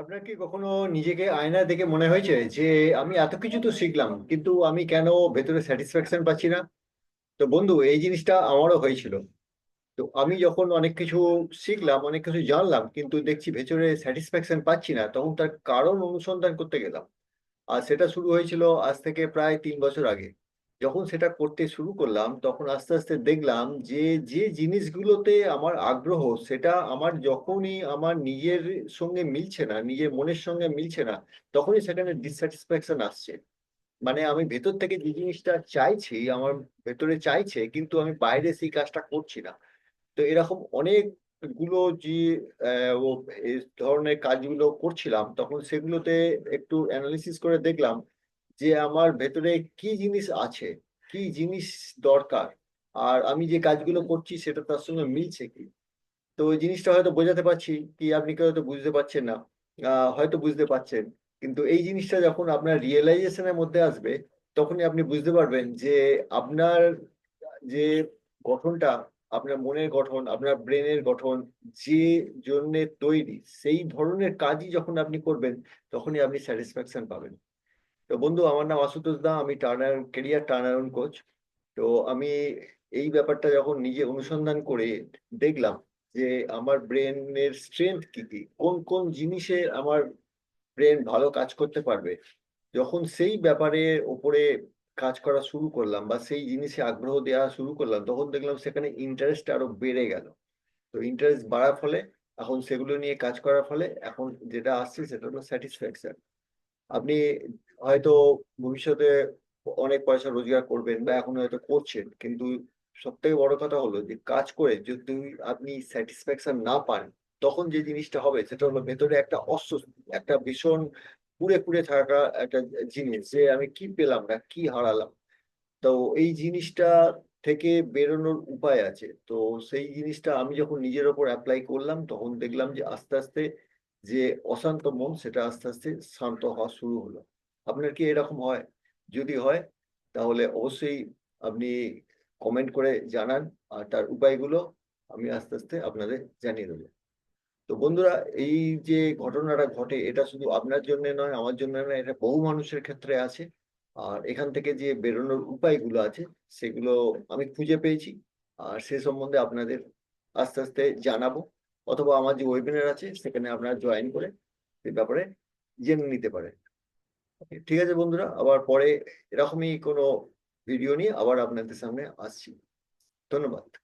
আপনার কি কখনো নিজেকে আয়না দেখে মনে হয়েছে যে আমি এত কিছু তো শিখলাম, কিন্তু আমি কেন ভেতরে স্যাটিসফ্যাকশন পাচ্ছি না? তো বন্ধু, এই জিনিসটা আমারও হয়েছিল। তো আমি যখন অনেক কিছু শিখলাম, অনেক কিছু জানলাম, কিন্তু দেখছি ভেতরে স্যাটিসফ্যাকশন পাচ্ছি না, তখন তার কারণ অনুসন্ধান করতে গেলাম। আর সেটা শুরু হয়েছিল আজ থেকে প্রায় তিন বছর আগে। যখন সেটা করতে শুরু করলাম, তখন আস্তে আস্তে দেখলাম যে যে জিনিসগুলোতে আমার আগ্রহ, সেটা আমার যখনই আমার নিজের সঙ্গে মিলছে না, নিজের মনের সঙ্গে মিলছে না, তখনই সেখানে ডিসস্যাটিসফ্যাকশন আসছে। মানে আমি ভেতর থেকে যে জিনিসটা চাইছি, আমার ভেতরে চাইছে, কিন্তু আমি বাইরে সেই কাজটা করছি না। তো এরকম অনেকগুলো যে ধরনের কাজগুলো করছিলাম, তখন সেগুলোতে একটু অ্যানালিসিস করে দেখলাম যে আমার ভেতরে কি জিনিস আছে কি জিনিস দরকার আর আমি যে কাজগুলো করছি সেটা তার সঙ্গে মিলছে কি? তো ওই জিনিসটা হয়তো বোঝাতে পারছি কি আপনি কেউ হয়তো বুঝতে পারছেন না হয়তো বুঝতে পারছেন। কিন্তু এই জিনিসটা যখন আপনার রিয়েলাইজেশনের মধ্যে আসবে তখনই আপনি বুঝতে পারবেন যে আপনার যে গঠনটা আপনার মনের গঠন আপনার ব্রেনের গঠন যে জন্যে তৈরি সেই ধরনের কাজই যখন আপনি করবেন তখনই আপনি স্যাটিসফ্যাকশন পাবেন। তো বন্ধু, আমার নাম আশুতোষ দা, আমি টার্নার কেরিয়ার টার্নার কোচ তো আমি এই ব্যাপারটা যখন নিজে অনুসন্ধান করে দেখলাম যে আমার ব্রেনের স্ট্রেংথ কি কি, কোন কোন জিনিসে আমার ব্রেন ভালো কাজ করতে পারবে, যখন সেই ব্যাপারে ওপরে কাজ করা শুরু করলাম বা সেই জিনিসে আগ্রহ দেওয়া শুরু করলাম, তখন দেখলাম সেখানে ইন্টারেস্ট আরও বেড়ে গেল। তো ইন্টারেস্ট বাড়ার ফলে, এখন সেগুলো নিয়ে কাজ করার ফলে, এখন যেটা আসছে সেটা হলো স্যাটিসফ্যাকশন আপনি হয়তো ভবিষ্যতে অনেক পয়সা রোজগার করবেন বা এখন হয়তো করছেন, কিন্তু সব থেকে বড় কথা হলো যে কাজ করে যদি আপনি স্যাটিসফ্যাকশন না পান, তখন যে জিনিসটা হবে সেটা হলো ভেতরে একটা অস্বস্তি, একটা ভীষণ পুড়ে পুড়ে থাকা একটা জিনিস যে আমি কি পেলাম না, কি হারালাম। তো এই জিনিসটা থেকে বেরোনোর উপায় আছে। তো সেই জিনিসটা আমি যখন নিজের ওপর অ্যাপ্লাই করলাম, তখন দেখলাম যে আস্তে আস্তে যে অশান্ত মন, সেটা আস্তে আস্তে শান্ত হওয়া শুরু হলো। আপনার কি এরকম হয়? যদি হয়, তাহলে অবশ্যই আপনি কমেন্ট করে জানান, আর তার উপায়গুলো আমি আস্তে আস্তে আপনাদের জানিয়ে দেবো। তো বন্ধুরা, এই যে ঘটনাটা ঘটে, এটা শুধু আপনার জন্য নয়, আমার জন্য নয়, এটা বহু মানুষের ক্ষেত্রে আছে। আর এখান থেকে যে বেরোনোর উপায়গুলো আছে, সেগুলো আমি খুঁজে পেয়েছি। আর সে সম্বন্ধে আপনাদের আস্তে আস্তে জানাব। অথবা আমার যে ওয়েবিনার আছে, সেখানে আপনারা জয়েন করে সেই ব্যাপারে জেনে নিতে পারেন। ঠিক আছে বন্ধুরা, আবার পরে এরকমই কোনো ভিডিও নিয়ে আবার আপনাদের সামনে আসছি। ধন্যবাদ।